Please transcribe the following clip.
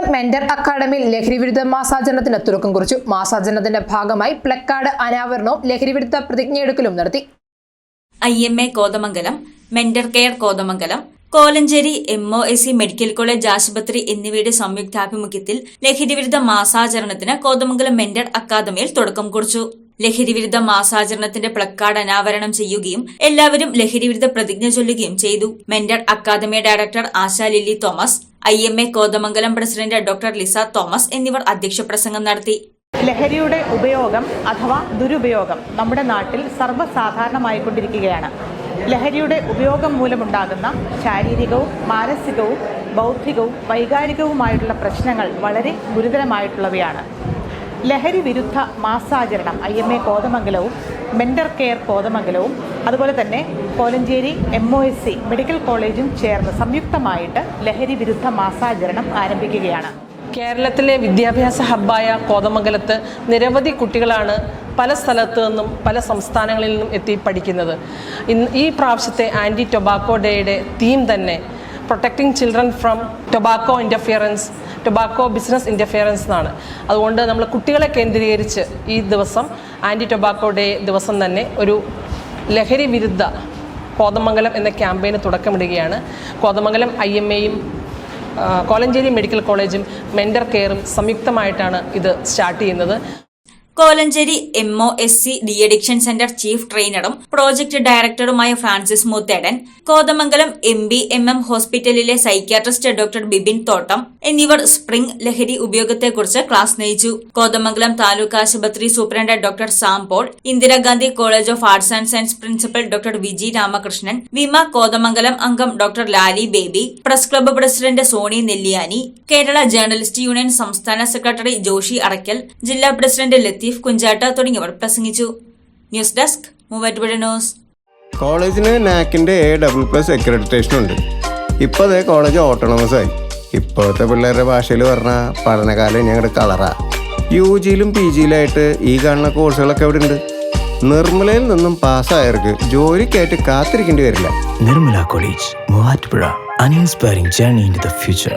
Mentor അക്കാദമിയിൽ ലഹരിവിരുദ്ധ മാസാചരണത്തിന് തുടക്കം കുറിച്ചു. മാസാചരണത്തിന്റെ ഭാഗമായി പ്ലക്കാർഡ് അനാവരണവും ലഹരിവിരുദ്ധ പ്രതിജ്ഞയെടുക്കലും നടത്തി. I M A Kothamangalam mentor care Kothamangalam Kolenchery M O S C medical college ആശുപത്രി എന്നിവയുടെ സംയുക്താഭിമുഖ്യത്തിൽ ലഹരിവിരുദ്ധ മാസാചരണത്തിന് കോതമംഗലം മെന്റർ അക്കാദമിയിൽ തുടക്കം കുറിച്ചു. ലഹരിവിരുദ്ധ മാസാചരണത്തിന്റെ പ്ലക്കാർഡ് അനാവരണം ചെയ്യുകയും എല്ലാവരും ലഹരിവിരുദ്ധ പ്രതിജ്ഞ ചൊല്ലുകയും ചെയ്തു. Mentor academy director Asha Lilly Thomas I M A Kothamangalam president doctor Lisa Thomas എന്നിവർ അധ്യക്ഷ പ്രസംഗം നടത്തി. ലഹരിയുടെ ഉപയോഗം അഥവാ ദുരുപയോഗം നമ്മുടെ നാട്ടിൽ സർവസാധാരണമായിക്കൊണ്ടിരിക്കുകയാണ്. ലഹരിയുടെ ഉപയോഗം മൂലമുണ്ടാകുന്ന ശാരീരികവും മാനസികവും ബൗദ്ധികവും വൈകാരികവുമായിട്ടുള്ള പ്രശ്നങ്ങൾ വളരെ ഗുരുതരമായിട്ടുള്ളവയാണ്. ലഹരി വിരുദ്ധ മാസാചരണം ഐ എം എ കോതമംഗലവും മെൻഡർ കെയർ കോതമംഗലവും അതുപോലെ തന്നെ Kolenchery M O S C medical കോളേജും ചേർന്ന് സംയുക്തമായിട്ട് ലഹരി വിരുദ്ധ മാസാചരണം ആരംഭിക്കുകയാണ്. കേരളത്തിലെ വിദ്യാഭ്യാസ ഹബ്ബായ കോതമംഗലത്ത് നിരവധി കുട്ടികളാണ് പല സ്ഥലത്തു നിന്നും പല സംസ്ഥാനങ്ങളിൽ നിന്നും എത്തി പഠിക്കുന്നത്. ഇന്ന് ഈ പ്രാവശ്യത്തെ ആന്റി ടൊബാക്കോ ഡേയുടെ തീം തന്നെ protecting children from tobacco interference tobacco business interference എന്നാണ്. അതുകൊണ്ട് നമ്മൾ കുട്ടികളെ കേന്ദ്രീകരിച്ച് ഈ ദിവസം ആന്റി ടൊബാക്കോ ഡേ ദിവസം തന്നെ ഒരു ലഹരി വിരുദ്ധ കോതമംഗലം എന്ന ക്യാമ്പയിന് തുടക്കമിടുകയാണ്. കോതമംഗലം ഐ എം എയും കോലഞ്ചേരി മെഡിക്കൽ കോളേജും മെന്റർ കെയറും സംയുക്തമായിട്ടാണ് ഇത് സ്റ്റാർട്ട് ചെയ്യുന്നത്. Kolenchery M O S C D addiction centre chief ട്രെയിനറും project ഡയറക്ടറുമായ Francis Moothedan Kothamangalam M B M M ഹോസ്പിറ്റലിലെ സൈക്യാട്രിസ്റ്റ് ഡോക്ടർ ബിബിൻ തോട്ടം എന്നിവർ സ്പ്രിംഗ് ലഹരി ഉപയോഗത്തെക്കുറിച്ച് ക്ലാസ് നയിച്ചു. കോതമംഗലം താലൂക്ക് ആശുപത്രി superintendent doctor Sam Paul Indira Gandhi college of arts and science principal doctor Viji Ramakrishnan വിമ കോതമംഗലം അംഗം doctor Lali Baby press club president Sony Nelliyani Kerala journalist union സംസ്ഥാന secretary Joshi Arakkal ജില്ലാ president Latheef കുഞ്ചാട്ട തുടങ്ങിയവർ പ്രസംഗിച്ചു. ന്യൂസ് ഡെസ്ക് മൂവാറ്റുപുഴ ന്യൂസ് കോളേജിന് നാക്കിന്റെ A double plus accreditation ഉണ്ട്. ഇപ്പോൾ അതേ കോളേജ് ഓട്ടോണമസ് ആയി. ഇപ്പോഴത്തെ പിള്ളേരുടെ ഭാഷയിൽ പറഞ്ഞാൽ പഠനകാലം ഞങ്ങളുടെ കളറാ യു ജിയിലും പി ജിയിലായിട്ട് ഈ കാണുന്ന കോഴ്സുകളൊക്കെ ഇവിടെ ഉണ്ട് നിർമ്മലയിൽ നിന്നും പാസ്സായവർക്ക് ജോലിക്കായിട്ട് കാത്തിരിക്കേണ്ടി വരില്ല. Nirmala college Muvattupuzha. Uninspiring journey in the future.